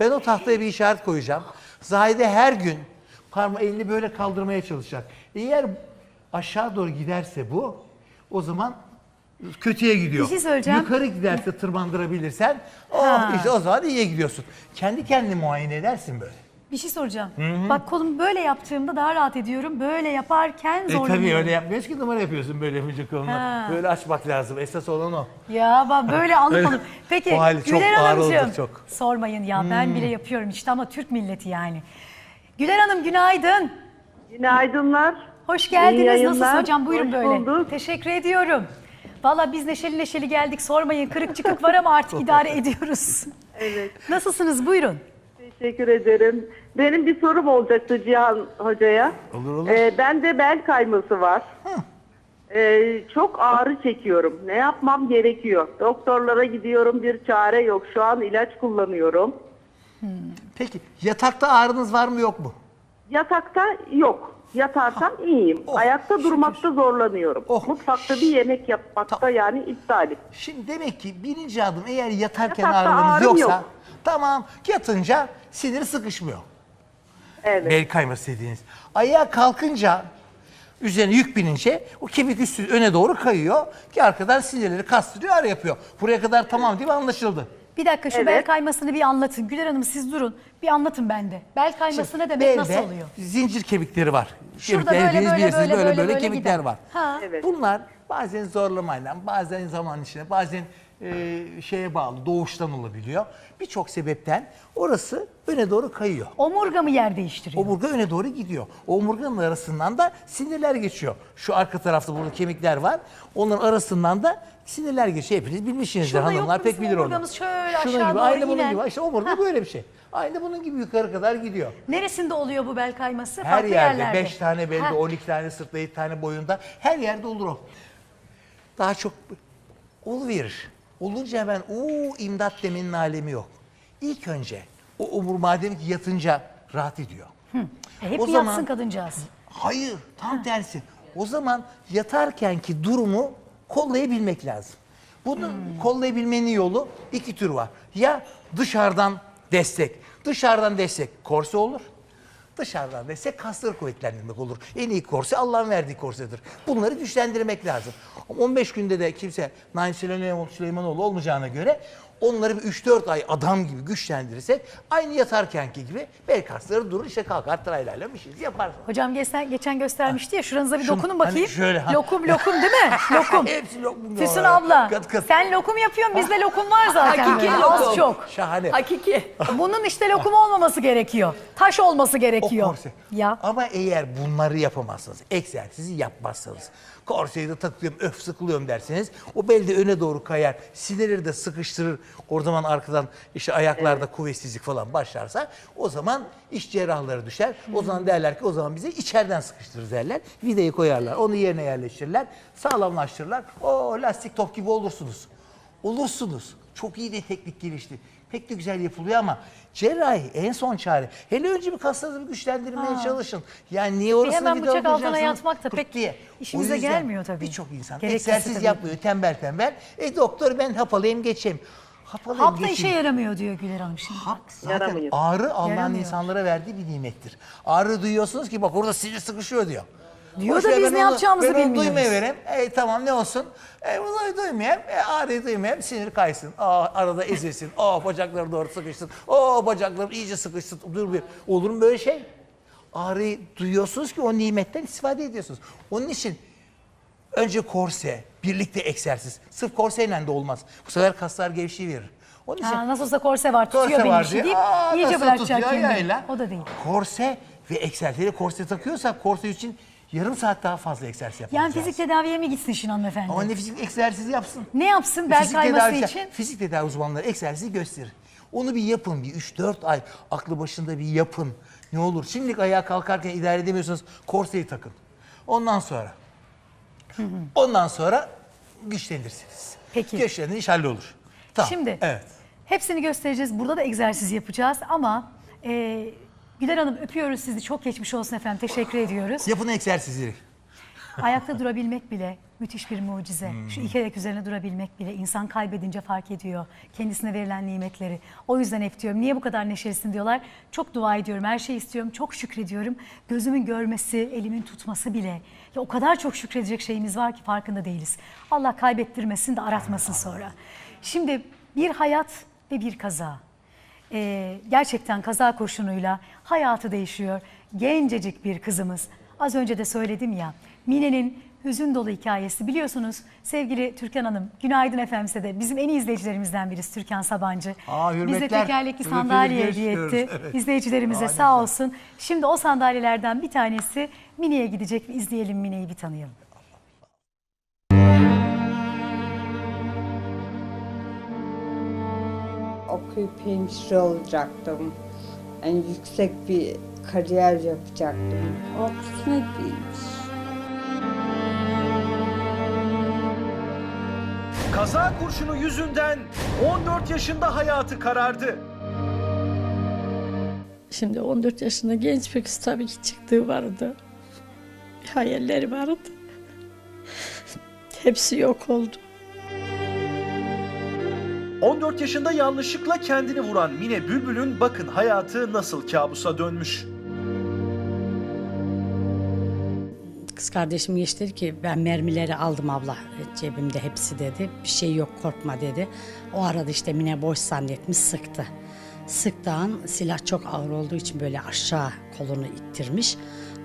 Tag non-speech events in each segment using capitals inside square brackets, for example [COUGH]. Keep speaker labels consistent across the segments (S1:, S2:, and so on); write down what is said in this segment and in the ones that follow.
S1: Ben o tahtaya bir işaret koyacağım. Zahide her gün parma elini böyle kaldırmaya çalışacak. Eğer aşağı doğru giderse bu o zaman kötüye gidiyor.
S2: Bir şey söyleyeceğim.
S1: Yukarı giderse tırmandırabilirsen
S2: Ha.
S1: oh, işte o zaman iyiye gidiyorsun. Kendi kendini muayene edersin böyle.
S2: Bir şey soracağım. Bak kolumu böyle yaptığımda daha rahat ediyorum. Böyle yaparken
S1: E
S2: zorlanıyorum.
S1: tabii öyle yapmıyoruz ki numara yapıyorsun böyle yapınca kolunu.
S2: Ha.
S1: Böyle açmak lazım. Esas olan o.
S2: Ya bak böyle alıp
S1: Öyle.
S2: alıp. Peki
S1: O hali çok
S2: Güler
S1: ağır
S2: Hanımcığım.
S1: çok.
S2: Sormayın ya ben bile yapıyorum işte ama Türk milleti yani. Güler Hanım günaydın.
S3: Günaydınlar.
S2: Hoş
S3: İyi
S2: geldiniz.
S3: yayınlar.
S2: Nasılsınız hocam? Buyurun
S3: Hoş
S2: böyle.
S3: bulduk.
S2: Teşekkür ediyorum. Valla biz neşeli neşeli geldik sormayın. Kırık çıkık var ama artık idare ediyoruz.
S3: Evet.
S2: Nasılsınız? Buyurun.
S3: Teşekkür ederim. Benim bir sorum olacaktı Cihan Hoca'ya.
S1: Olur, olur.
S3: Ee, bende bel kayması var. Ee, çok ağrı çekiyorum. Ne yapmam gerekiyor? Doktorlara gidiyorum bir çare yok. Şu an ilaç kullanıyorum.
S1: Peki yatakta ağrınız var mı yok mu?
S3: Yatakta yok. Yatarsam iyiyim.
S1: oh,
S3: Ayakta
S1: şükür.
S3: durmakta zorlanıyorum.
S1: Oh.
S3: Mutfakta bir yemek yapmakta yani iptalim.
S1: Şimdi demek ki birinci adım eğer yatarken
S3: Yatakta
S1: ağrınız
S3: ağrım
S1: yoksa
S3: yok.
S1: Tamam yatınca sinir sıkışmıyor.
S3: Evet.
S1: Bel kayması dediğiniz. Ayağa kalkınca üzerine yük binince o kemik üstü öne doğru kayıyor ki arkadan sinirleri kastırıyor ağrı yapıyor. Buraya kadar tamam değil mi anlaşıldı?
S2: Bir dakika şu
S3: Evet.
S2: bel kaymasını bir anlatın. Güler Hanım siz durun. Bir anlatın bende. Bel kayması ne demek?
S1: Belde
S2: Nasıl oluyor?
S1: zincir kemikleri var.
S2: Şurada
S1: Kemikler
S2: böyle,
S1: hepiniz
S2: böyle,
S1: bilirsiniz
S2: böyle,
S1: böyle
S2: böyle,
S1: böyle,
S2: böyle
S1: kemikler
S2: gider.
S1: var.
S2: Ha.
S3: Evet.
S1: Bunlar bazen zorlamayla, bazen zaman içinde, bazen e, şeye bağlı, doğuştan olabiliyor. Birçok sebepten orası öne doğru kayıyor.
S2: Omurga mı yer değiştiriyor?
S1: Omurga öne doğru gidiyor. O omurganın arasından da sinirler geçiyor. Şu arka tarafta burada kemikler var. Onların arasından da sinirler geçiyor. Hepiniz bilmişsinizdir
S2: Şurada
S1: hanımlar pek
S2: bizim
S1: bilir onu.
S2: omurgamız şöyle aşağı
S1: gibi,
S2: doğru
S1: aynı bunun
S2: inen?
S1: gibi. İşte omurga böyle bir şey. Aynı bunun gibi yukarı kadar gidiyor.
S2: Neresinde oluyor bu bel kayması?
S1: Her
S2: Farklı
S1: yerde
S2: yerlerde.
S1: 5 tane belde,
S2: Ha.
S1: 12 tane sırtla, 7 tane boyunda her yerde olur o. Daha çok oluverir. Olunca hemen uuu imdat demenin alemi yok. İlk önce o omur madem ki yatınca rahat ediyor.
S2: E, hep
S1: O
S2: mi
S1: zaman-
S2: yatsın kadıncağız?
S1: Hayır, tam tersi. O zaman yatarkenki durumu kollayabilmek lazım. Bunu kollayabilmenin yolu iki tür var. Ya dışarıdan destek. Dışarıdan destek korse olur. Dışarıdan destek kasları kuvvetlendirmek olur. En iyi korse Allah'ın verdiği korsedir. Bunları güçlendirmek lazım. Ama 15 günde de kimse Naim Süleymanoğlu olmayacağına göre onları bir 3-4 ay adam gibi güçlendirirsek aynı yatarkenki gibi bel kasları durur işte kalkar traylarla bir şey yapar.
S2: Hocam geçen, geçen göstermişti ya şuranıza bir
S1: Şunu-
S2: dokunun
S1: hani
S2: bakayım.
S1: şöyle, ha.
S2: Lokum lokum değil mi? [LAUGHS] Lokum.
S1: Hepsi lokum.
S2: Füsun abla
S1: Kat kat.
S2: sen lokum yapıyorsun bizde lokum var zaten.
S4: Hakiki
S2: böyle,
S4: lokum.
S2: Az çok.
S1: Şahane.
S4: Hakiki.
S2: Bunun işte lokum olmaması gerekiyor. Taş olması
S1: O
S2: gerekiyor.
S1: korse.
S2: Ya.
S1: Ama eğer bunları yapamazsanız, egzersizi yapmazsanız, korseyi de takıyorum, öf sıkılıyorum derseniz o bel de öne doğru kayar, sinirleri de sıkıştırır. O zaman arkadan işte ayaklarda kuvvetsizlik falan başlarsa o zaman iş cerrahları düşer. O zaman derler ki o zaman bize içeriden sıkıştırır derler. Vidayı koyarlar, onu yerine yerleştirirler, sağlamlaştırırlar. O lastik top gibi olursunuz. Olursunuz. Çok iyi de teknik gelişti. Pek de güzel yapılıyor ama cerrahi en son çare. Hele önce bir kaslarınızı bir güçlendirmeye çalışın. Yani niye orasına
S2: hemen
S1: bir
S2: bıçak altına yatmak da pek
S1: diye.
S2: işimize gelmiyor tabii.
S1: Birçok insan
S2: Gerekirse
S1: egzersiz
S2: tabii.
S1: yapmıyor tembel tembel. E doktor ben hap alayım geçeyim. Hap alayım
S2: Hap da
S1: geçeyim.
S2: işe yaramıyor diyor Güler Hanım şimdi.
S1: Hap zaten
S3: Yaramıyor.
S1: ağrı Allah'ın
S2: Yaramıyor.
S1: insanlara verdiği bir nimettir. Ağrı duyuyorsunuz ki bak orada sinir sıkışıyor diyor.
S2: Diyor
S1: Boş
S2: da
S1: ver,
S2: biz
S1: ben
S2: ne
S1: onu-
S2: yapacağımızı
S1: ben
S2: bilmiyoruz.
S1: duymayıvereyim. E tamam ne olsun? E bunu duymayayım. E ağrıyı duymayayım. Sinir kaysın. Aa, arada ezilsin. Aa [LAUGHS] bacakları doğru sıkışsın. Aa bacakları iyice sıkışsın. Dur bir. Olur mu böyle şey? Ağrıyı duyuyorsunuz ki o nimetten istifade ediyorsunuz. Onun için önce korse, birlikte egzersiz. Sırf korseyle de olmaz. Bu sefer kaslar gevşeyiverir. Onun için
S2: Ha, nasıl olsa korse var tutuyor
S1: Korse
S2: beni
S1: var
S2: işi
S1: diye.
S2: deyip
S1: Aa,
S2: iyice
S1: nasıl
S2: bırakacak
S1: tutuyor
S2: kendini.
S1: yayla?
S2: O da değil.
S1: Korse ve egzersizi korse takıyorsak korse için yarım saat daha fazla egzersiz yapmamız
S2: Yani fizik tedaviye mi gitsin şimdi hanımefendi?
S1: Ama ne fizik egzersizi yapsın.
S2: Ne yapsın bel
S1: Fizik
S2: kayması için?
S1: Fizik tedavi uzmanları egzersizi gösterir. Onu bir yapın, bir 3-4 ay aklı başında bir yapın. Ne olur? Şimdilik ayağa kalkarken idare edemiyorsanız korseyi takın. Ondan sonra. Ondan sonra güçlenirsiniz.
S2: Peki.
S1: Güçlenin iş hallolur. Tamam.
S2: Şimdi
S1: Evet.
S2: hepsini göstereceğiz. Burada da egzersiz yapacağız ama e, Güler Hanım öpüyoruz sizi. Çok geçmiş olsun efendim. Teşekkür ediyoruz.
S1: Yapın egzersizleri.
S2: Ayakta durabilmek bile müthiş bir mucize. Şu iki ayak üzerine durabilmek bile insan kaybedince fark ediyor kendisine verilen nimetleri. O yüzden hep diyorum niye bu kadar neşelisin diyorlar. Çok dua ediyorum, her şeyi istiyorum, çok şükrediyorum. Gözümün görmesi, elimin tutması bile. Ya o kadar çok şükredecek şeyimiz var ki farkında değiliz. Allah kaybettirmesin de aratmasın sonra. Şimdi bir hayat ve bir kaza. Ee, gerçekten kaza kurşunuyla hayatı değişiyor. Gencecik bir kızımız. Az önce de söyledim ya. Mine'nin hüzün dolu hikayesi biliyorsunuz sevgili Türkan Hanım. Günaydın efendim size de. Bizim en iyi izleyicilerimizden birisi Türkan Sabancı.
S1: Aa,
S2: Bize
S1: hürmetler.
S2: tekerlekli
S1: Hürmetleri
S2: sandalye hediye etti.
S1: Evet. [LAUGHS]
S2: İzleyicilerimize
S1: Aa,
S2: sağ olsun. Şimdi o sandalyelerden bir tanesi Mine'ye gidecek. İzleyelim Mine'yi bir tanıyalım.
S4: okuyup hemşire olacaktım. Yani yüksek bir kariyer yapacaktım. O kısmet değilmiş.
S5: Kaza kurşunu yüzünden 14 yaşında hayatı karardı.
S6: Şimdi 14 yaşında genç bir kız tabii ki çıktığı vardı. Hayalleri vardı. Hepsi yok oldu.
S5: 14 yaşında yanlışlıkla kendini vuran Mine Bülbül'ün bakın hayatı nasıl kabusa dönmüş.
S7: Kız kardeşim geçti dedi ki ben mermileri aldım abla cebimde hepsi dedi. Bir şey yok korkma dedi. O arada işte Mine boş zannetmiş sıktı. Sıktığı an silah çok ağır olduğu için böyle aşağı kolunu ittirmiş.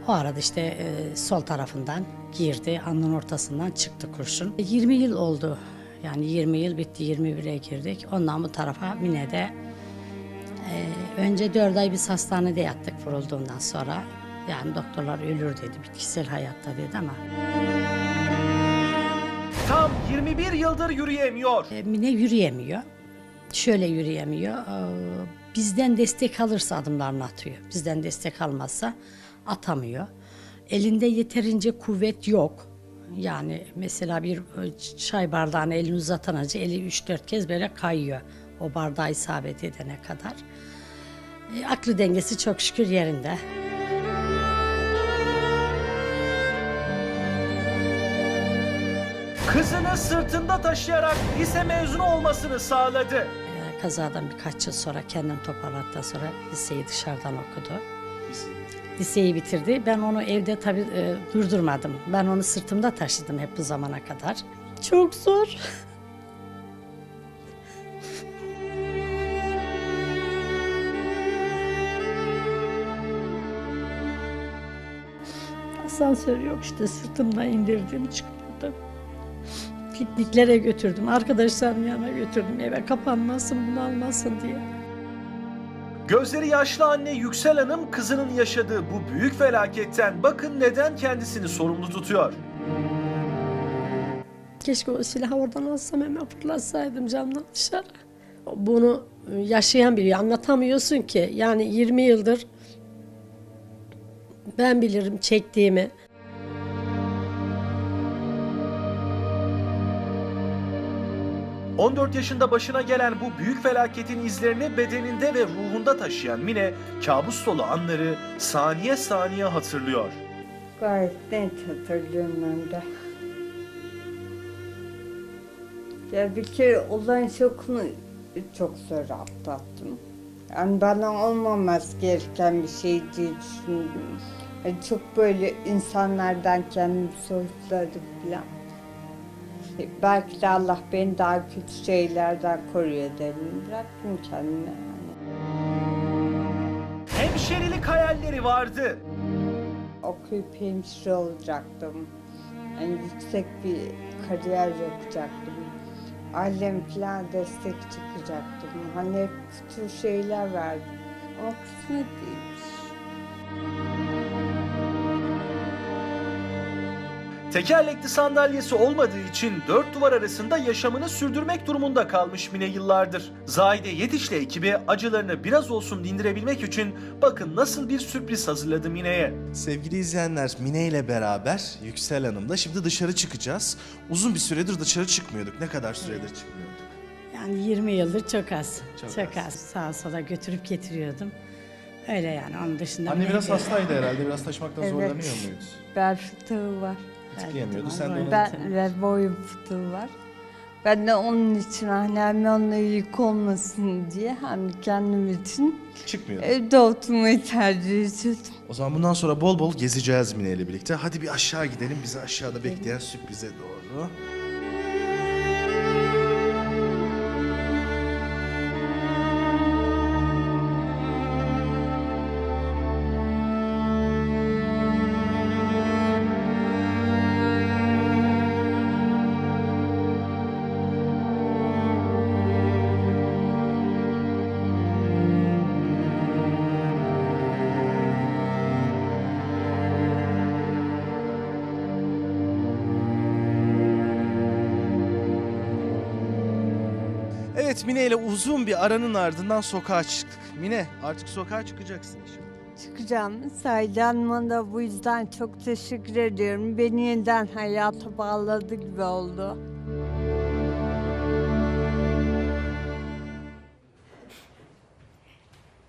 S7: O arada işte e, sol tarafından girdi, alnın ortasından çıktı kurşun. 20 yıl oldu. Yani 20 yıl bitti, 21'e girdik. Ondan bu tarafa Mine'de ee, önce 4 ay biz hastanede yattık vurulduğundan sonra. Yani doktorlar ölür dedi, bitkisel hayatta dedi ama.
S5: Tam 21 yıldır yürüyemiyor.
S7: E, Mine yürüyemiyor. Şöyle yürüyemiyor. ee, Bizden destek alırsa adımlarını atıyor. Bizden destek almazsa atamıyor. Elinde yeterince kuvvet yok. Yani mesela bir e, çay bardağına elini uzatan acı eli 3-4 kez böyle kayıyor. O bardağı isabet edene kadar. E, aklı dengesi çok şükür yerinde.
S5: Kızını sırtında taşıyarak lise mezunu olmasını sağladı.
S7: Kazadan birkaç yıl sonra kendini toparladıktan sonra liseyi dışarıdan okudu. Liseyi bitirdi. Ben onu evde tabii e, durdurmadım. Ben onu sırtımda taşıdım hep bu zamana kadar. Çok zor. [LAUGHS]
S6: Asansör yok işte sırtımdan indirdim çıkardım. Pikniklere götürdüm. Arkadaşlarım yanına götürdüm. Eve kapanmasın, bunalmasın diye.
S5: Gözleri yaşlı anne Yüksel Hanım kızının yaşadığı bu büyük felaketten bakın neden kendisini sorumlu tutuyor.
S6: Keşke o silahı oradan alsam hemen fırlatsaydım camdan dışarı. Bunu yaşayan biri anlatamıyorsun ki. Yani 20 yıldır ben bilirim çektiğimi.
S5: – 14 yaşında başına gelen bu büyük felaketin izlerini bedeninde ve ruhunda taşıyan Mine, kabus dolu anları saniye saniye hatırlıyor.
S4: Gayet net hatırlıyorum hem de. Ya bir kere olayın şokunu çok zor atlattım. Yani bana olmaması gereken bir şey diye düşündüm. Yani çok böyle insanlardan kendimi soyutladım falan. Belki de Allah beni daha kötü şeylerden koruyor dedim. Bıraktım kendimi yani.
S5: Hemşerilik hayalleri vardı.
S4: okuyup hemşire olacaktım. Yani yüksek bir kariyer yapacaktım. Ailem falan destek çıkacaktım. Hani hep kötü şeyler verdi. Ama kısmet değilmiş.
S5: Tekerlekli sandalyesi olmadığı için dört duvar arasında yaşamını sürdürmek durumunda kalmış Mine yıllardır. Zahide Yetiş'le ekibi acılarını biraz olsun dindirebilmek için bakın nasıl bir sürpriz hazırladı Mine'ye.
S8: Sevgili izleyenler Mine ile beraber Yüksel Hanım'la şimdi dışarı çıkacağız. Uzun bir süredir dışarı çıkmıyorduk. Ne kadar süredir çıkmıyorduk?
S7: Yani 20 yıldır çok az.
S8: Çok
S7: Çok,
S8: az.
S7: az. Sağa sola götürüp getiriyordum. Öyle yani onun dışında...
S8: Anne
S7: ne-
S8: biraz hastaydı herhalde. Biraz taşımaktan
S4: Evet.
S8: zorlanıyor muydu?
S4: Bel fıtığı var.
S8: Tıklayamıyordu. Sen de onu
S4: Ben ve boyun fıtığı var. Ben de onun için hem onunla yük olmasın diye hem de kendim için
S8: çıkmıyordu.
S4: evde oturmayı tercih ediyordum.
S8: O zaman bundan sonra bol bol gezeceğiz Mine ile birlikte. Hadi bir aşağı gidelim. Bizi aşağıda bekleyen sürprize doğru. Evet Mine ile uzun bir aranın ardından sokağa çıktık. Mine artık sokağa çıkacaksın inşallah.
S4: Çıkacağım. Saydı Hanım'a da bu yüzden çok teşekkür ediyorum. Beni yeniden hayata bağladı gibi oldu.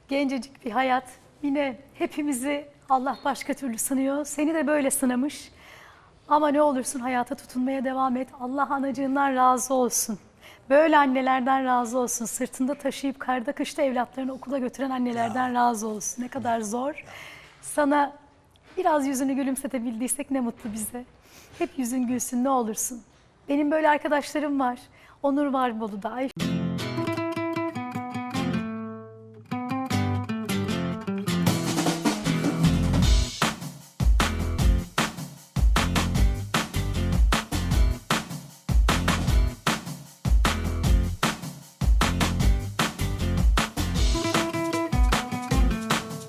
S2: Gencecik bir hayat. Yine hepimizi Allah başka türlü sınıyor. Seni de böyle sınamış. Ama ne olursun hayata tutunmaya devam et. Allah anacığından razı olsun. Böyle annelerden razı olsun. Sırtında taşıyıp karda kışta evlatlarını okula götüren annelerden razı olsun. Ne kadar zor. Sana biraz yüzünü gülümsetebildiysek ne mutlu bize. Hep yüzün gülsün ne olursun. Benim böyle arkadaşlarım var. Onur var Bolu'da. Ayşe